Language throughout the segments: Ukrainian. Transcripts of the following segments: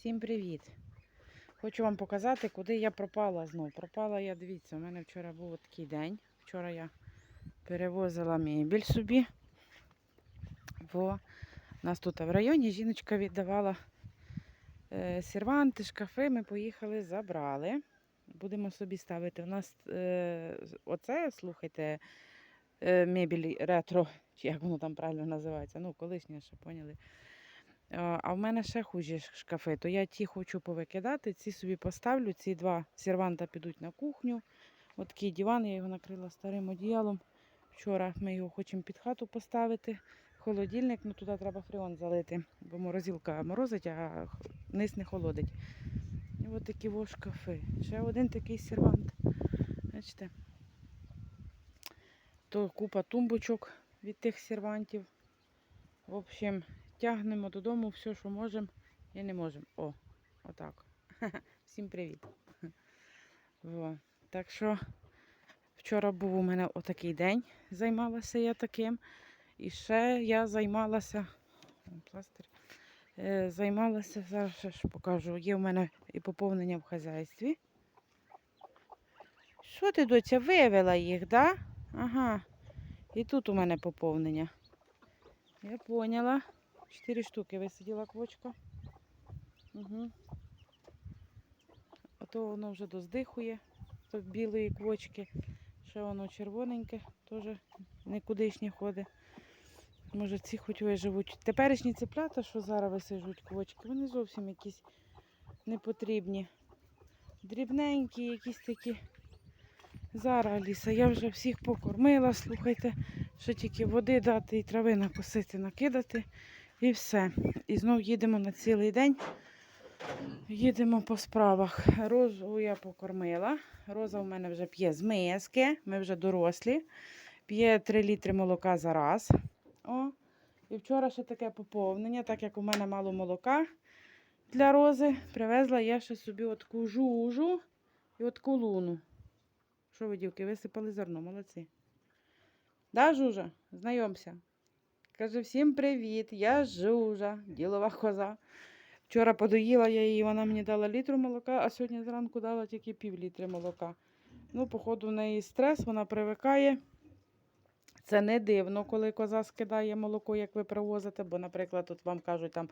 Всім привіт! Хочу вам показати, куди я пропала знов. Пропала я, дивіться, у мене вчора був такий день. Вчора я перевозила мебіль собі. Бо у нас тут в районі жіночка віддавала е, серванти, шкафи. Ми поїхали, забрали. Будемо собі ставити. У нас е, оце, слухайте, е, мебіль ретро, чи як воно там правильно називається. Ну, колишнє ще поняли. А а в мене ще хужі шкафи, то я ті хочу повикидати, ці собі поставлю. Ці два серванта підуть на кухню. От такий диван, я його накрила старим одіялом. Вчора ми його хочемо під хату поставити. Холодильник, ну туди треба фреон залити, бо морозилка морозить, а низ не холодить. І от такі во шкафи. Ще один такий сервант. Бачите? То купа тумбочок від тих сервантів. В общем, тягнемо додому все, що можемо і не можемо. О, отак. Всім привіт. Во. Так що вчора був у мене отакий день, займалася я таким. І ще я займалася. Пластир. Е, Займалася, зараз ще ж покажу. Є в мене і поповнення в хазяйстві. Що ти, доця, вивела їх, да? Ага. І тут у мене поповнення. Я поняла. Чотири штуки висиділа квочка. Угу. А то воно вже доздихує, то білої квочки. Ще воно червоненьке, теж нікудишнє ходить. Може, ці хоч виживуть. Теперішні ціплята, що зараз висижуть квочки, вони зовсім якісь непотрібні. Дрібненькі, якісь такі. Зараз, Аліса, я вже всіх покормила, слухайте. Ще тільки води дати і трави накосити, накидати. І все. І знов їдемо на цілий день. Їдемо по справах. Розу я покормила. Роза в мене вже п'є з миски. Ми вже дорослі. П'є 3 літри молока за раз. О. І вчора ще таке поповнення, так як у мене мало молока для рози, привезла я ще собі отку жужу і отку луну. Що ви, дівки, висипали зерно, молодці. Да, Жужа? Знайомся. Каже, всім привіт, я Жужа, ділова коза. Вчора подоїла я її, вона мені дала літру молока, а сьогодні зранку дала тільки пів літри молока. Ну, походу, в неї стрес, вона привикає. Це не дивно, коли коза скидає молоко, як ви привозите, бо, наприклад, тут вам кажуть, там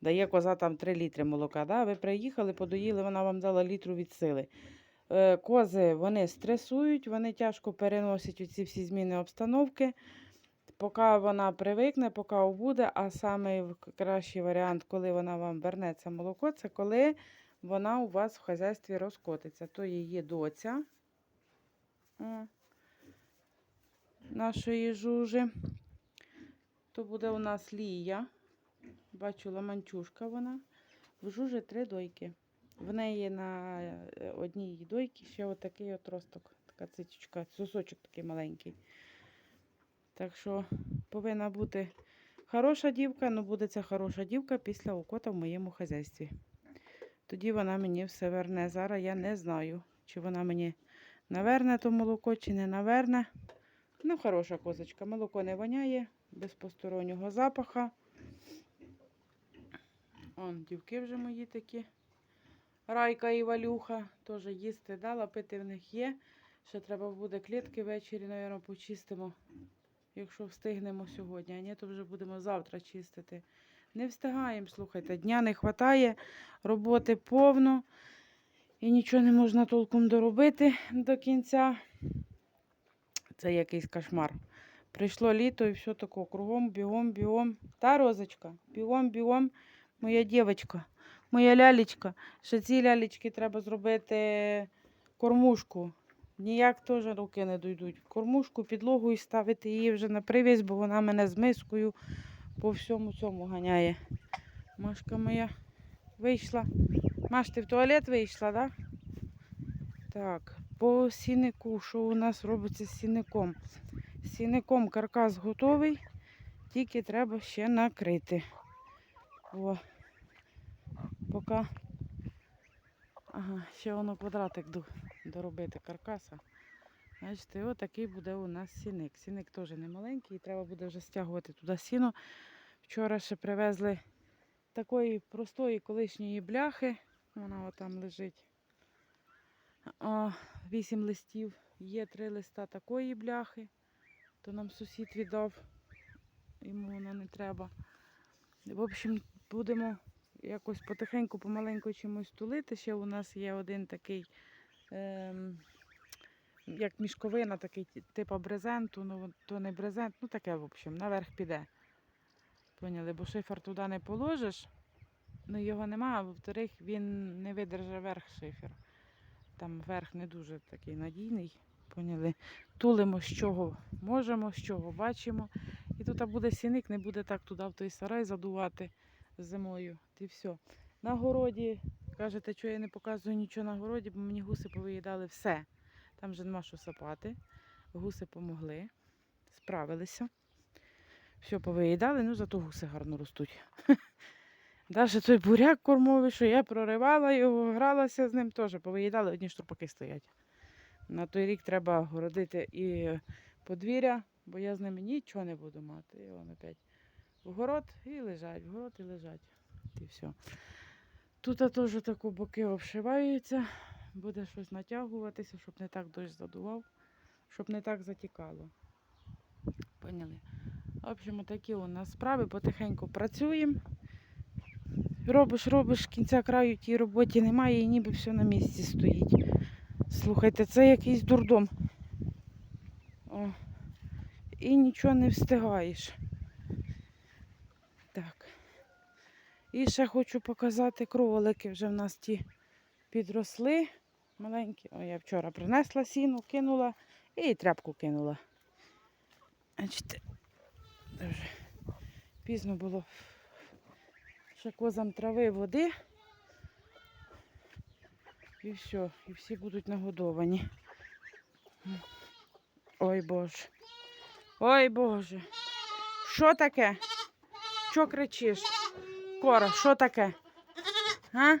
дає коза там 3 літри молока. Да? Ви приїхали, подоїли, вона вам дала літру від сили. Е, Кози вони стресують, вони тяжко переносять ці всі зміни обстановки. Поки вона привикне, поки буде, а саме кращий варіант, коли вона вам верне це молоко, це коли вона у вас в хазяйстві розкотиться. То її доця нашої жужи. То буде у нас Лія. Бачу, ламанчушка вона. В жужі три дойки. В неї на е, одній дойці ще отакий от росток, така цитючка, сосочок такий маленький. Так що повинна бути хороша дівка, але буде ця хороша дівка після окота в моєму хазяйстві. Тоді вона мені все верне. Зараз я не знаю, чи вона мені наверне то молоко, чи не наверне. Ну, хороша козочка. Молоко не воняє, без постороннього запаха. Он, дівки вже мої такі. Райка і Валюха теж їсти дала, пити в них є. Ще треба буде клітки ввечері, мабуть, почистимо, якщо встигнемо сьогодні. А ні, то вже будемо завтра чистити. Не встигаємо, слухайте, дня не вистачає, роботи повно і нічого не можна толком доробити до кінця. Це якийсь кошмар. Прийшло літо і все таке кругом, бігом, бігом. Та розочка, бігом, бігом, моя дівчинка, моя лялечка. Ще ці лялечки треба зробити кормушку. Ніяк теж руки не дойдуть. Кормушку, підлогу і ставити її вже на привязь, бо вона мене з мискою по всьому цьому ганяє. Машка моя вийшла. Маш, ти в туалет вийшла, так? Да? Так, по сінику, що у нас робиться з сіником? З сіником каркас готовий, тільки треба ще накрити. О, поки. Ага, ще воно квадратик до, доробити каркаса. Бачите, отакий буде у нас сіник. Сіник теж не маленький, треба буде вже стягувати туди сіно. Вчора ще привезли такої простої колишньої бляхи. Вона отам лежить. Вісім листів. Є три листа такої бляхи. То нам сусід віддав. Йому вона не треба. В общем, будемо якось потихеньку, помаленьку чимось тулити. Ще у нас є один такий, як мішковина, такий типу брезенту, ну то не брезент, ну таке, в общем, наверх піде. Поняли, бо шифер туди не положиш, ну його нема, а во-вторых, він не видержить верх шифер. Там верх не дуже такий надійний. Поняли? Тулимо з чого можемо, з чого бачимо. І тут буде сіник, не буде так туди в той сарай задувати зимою. І все. На городі, кажете, що я не показую нічого на городі, бо мені гуси повиїдали все. Там вже нема що сапати. Гуси помогли, справилися. Все повиїдали, ну зато гуси гарно ростуть. Навіть той буряк кормовий, що я проривала його, гралася з ним, теж повиїдали, одні штурпаки стоять. На той рік треба городити і подвір'я, бо я з ними нічого не буду мати. І вони опять в город і лежать, в город і лежать. І все. Тут теж тако боки обшиваються, буде щось натягуватися, щоб не так дощ задував, щоб не так затікало. Поняли? В общем, такі у нас справи, потихеньку працюємо. Робиш, робиш, кінця краю тій роботі немає і ніби все на місці стоїть. Слухайте, це якийсь дурдом. О. І нічого не встигаєш. І ще хочу показати кролики. Вже в нас ті підросли. Маленькі. О, я вчора принесла сіну, кинула і тряпку кинула. Бачите, дуже пізно було. Ще козам трави, води. І все, і всі будуть нагодовані. Ой Боже. Ой Боже. Що таке? Що кричиш? Кора, що таке? А?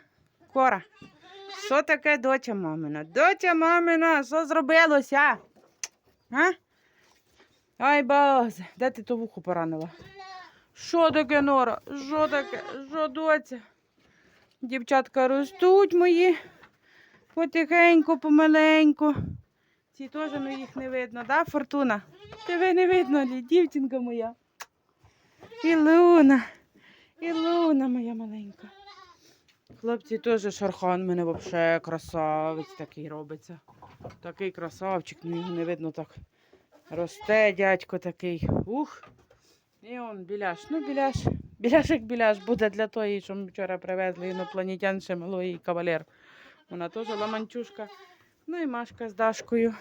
Кора. Що таке доча мамина? Доча мамина, що зробилося? А? Ай Боже, де ти ту вуху поранила? Що таке, Нора? Що таке? Що доця? Дівчатка ростуть мої. Потихеньку, помаленьку. Ці теж ну їх не видно, да, Фортуна? Тебе не видно, дівчинка моя. Ілуна. Ілуна моя маленька. Хлопці теж шархан мене взагалі красавець такий робиться. Такий красавчик, ну його не видно так. Росте дядько такий. Ух. І он біляш. Ну, біляш. Біляш як біляш буде для тої, що ми вчора привезли інопланетян ще малої кавалер. Вона теж ламанчушка. Ну і Машка з Дашкою.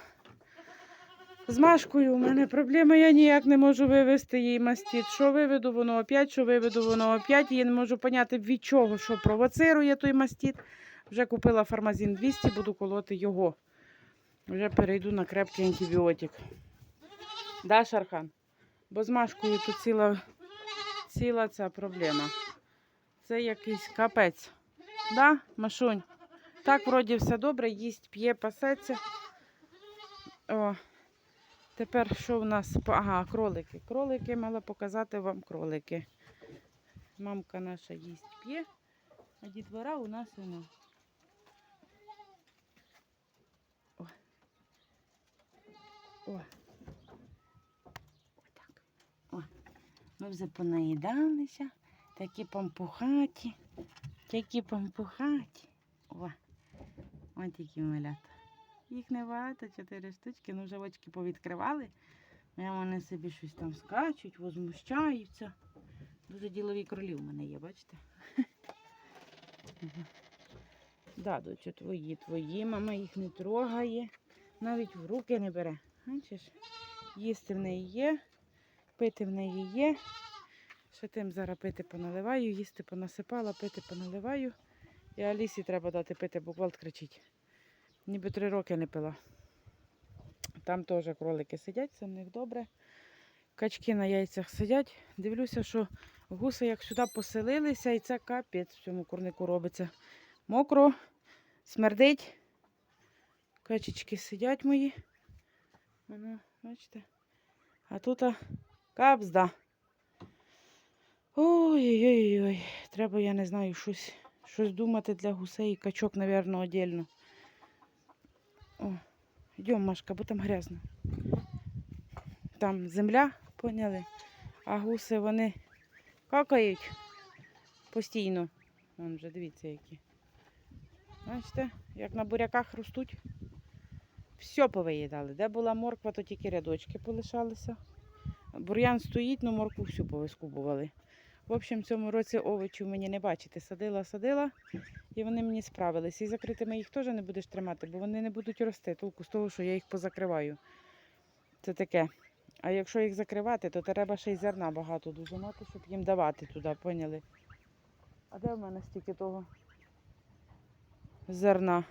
З Машкою у мене проблема, я ніяк не можу вивести їй мастіт. Що виведу, воно опять, що виведу, воно опять. Я не можу поняти, від чого, що провоцирує той мастіт. Вже купила фармазін 200, буду колоти його. Вже перейду на крепкий антибіотик. Да, Шархан? Бо з Машкою тут ціла, ціла ця проблема. Це якийсь капець. Да, Машунь? Так, вроді все добре, їсть, п'є, пасеться. О, тепер що в нас? Ага, кролики. Кролики мала показати вам кролики. Мамка наша їсть, п'є, а дітвора у нас вона. О. О. Отак. О. Ми вже понаїдалися. Такі пампухаті. Такі пампухаті. О. Ось такі малята. Їх небагато, чотири штучки, ну вже очки повідкривали. А Вони собі щось там скачуть, возмущаються. Дуже ділові кролі у мене є, бачите? Да, дочу, твої, твої, мама їх не трогає, навіть в руки не бере. Бачиш? Їсти в неї є, пити в неї є. Ще тим зараз пити поналиваю, їсти понасипала, пити поналиваю. І Алісі треба дати пити, бо Гвалт кричить. Ніби три роки не пила. Там теж кролики сидять, це в них добре. Качки на яйцях сидять. Дивлюся, що гуси як сюди поселилися, і це капець в цьому курнику робиться. Мокро, смердить. Качечки сидять мої. Воно, бачите. А тут капзда. Ой-ой-ой, треба, я не знаю, щось, щось думати для гусей і качок, напевно, отдельно. О, йдемо, Машка, бо там грязно. Там земля, поняли? А гуси вони какають постійно. Вон вже дивіться, які. Бачите, як на буряках ростуть. Все повиїдали. Де була морква, то тільки рядочки полишалися. Бур'ян стоїть, але моркву всю повискубували. В общем, цьому році овочів мені не бачите. Садила, садила, і вони мені справилися. І закритими їх теж не будеш тримати, бо вони не будуть рости. Толку з того, що я їх позакриваю. Це таке. А якщо їх закривати, то треба ще й зерна багато дуже мати, щоб їм давати туди, поняли? А де в мене стільки того зерна?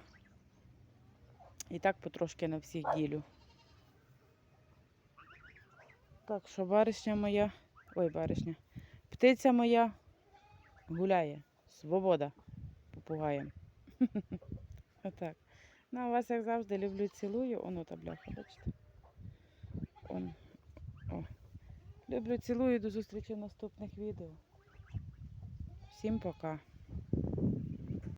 І так потрошки на всіх ділю. Так що баришня моя, ой, баришня, птиця моя гуляє. Свобода попугаєм. Отак. Ну, а вас, як завжди, люблю, цілую. Оно та бляха, бачите? Он. О. Люблю, цілую, до зустрічі в наступних відео. Всім пока.